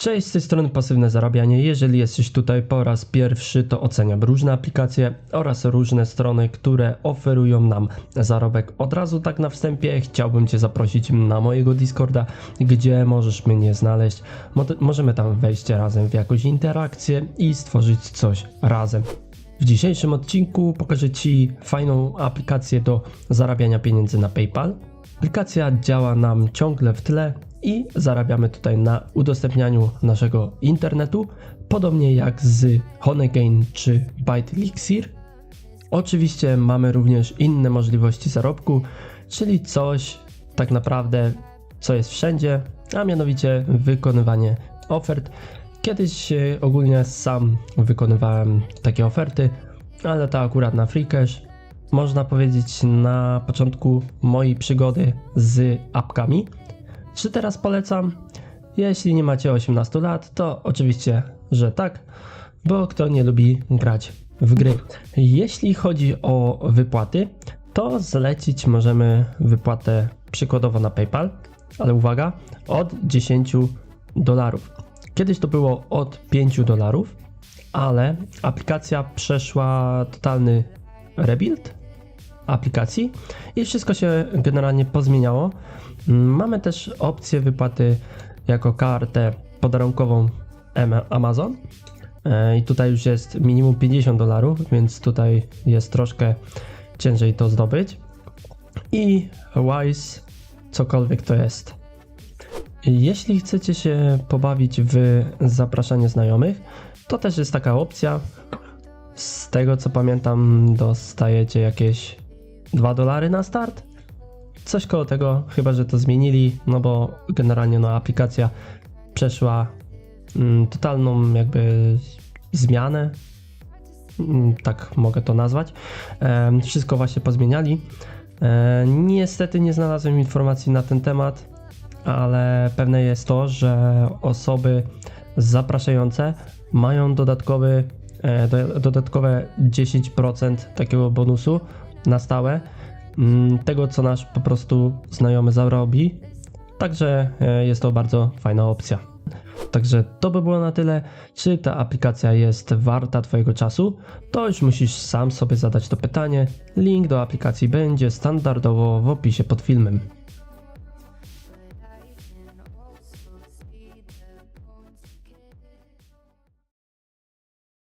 Cześć, z tej strony Pasywne Zarabianie. Jeżeli jesteś tutaj po raz pierwszy, to oceniam różne aplikacje oraz różne strony, które oferują nam zarobek. Od razu tak na wstępie chciałbym Cię zaprosić na mojego Discorda, gdzie możesz mnie znaleźć. Mo- możemy tam wejść razem w jakąś interakcję i stworzyć coś razem. W dzisiejszym odcinku pokażę Ci fajną aplikację do zarabiania pieniędzy na PayPal. Aplikacja działa nam ciągle w tle i zarabiamy tutaj na udostępnianiu naszego internetu, podobnie jak z Honeygain czy ByteElixir. Oczywiście mamy również inne możliwości zarobku, czyli coś tak naprawdę, co jest wszędzie, a mianowicie wykonywanie ofert. Kiedyś e, ogólnie sam wykonywałem takie oferty, ale to akurat na free cash. Można powiedzieć na początku mojej przygody z apkami. Czy teraz polecam? Jeśli nie macie 18 lat, to oczywiście, że tak, bo kto nie lubi grać w gry. Jeśli chodzi o wypłaty, to zlecić możemy wypłatę przykładowo na PayPal, ale uwaga, od 10 dolarów. Kiedyś to było od 5 dolarów, ale aplikacja przeszła totalny rebuild aplikacji i wszystko się generalnie pozmieniało. Mm, Mamy też opcję wypłaty jako kartę podarunkową Amazon. E, I tutaj już jest minimum 50 dolarów, więc tutaj jest troszkę ciężej to zdobyć. I Wise, cokolwiek to jest. Jeśli chcecie się pobawić w zapraszanie znajomych, to też jest taka opcja. Z tego co pamiętam, dostajecie jakieś 2 dolary na start. Coś koło tego, chyba że to zmienili, no bo generalnie no, aplikacja przeszła mm, totalną jakby zmianę. Mm, tak mogę to nazwać. Wszystko właśnie pozmieniali. Niestety nie znalazłem informacji na ten temat, ale pewne jest to, że osoby zapraszające mają dodatkowy, e, do, dodatkowe 10% takiego bonusu na stałe mm, tego, co nasz po prostu znajomy zarobi. Także e, jest to bardzo fajna opcja. Także to by było na tyle. Czy ta aplikacja jest warta Twojego czasu? To już musisz sam sobie zadać to pytanie. Link do aplikacji będzie standardowo w opisie pod filmem.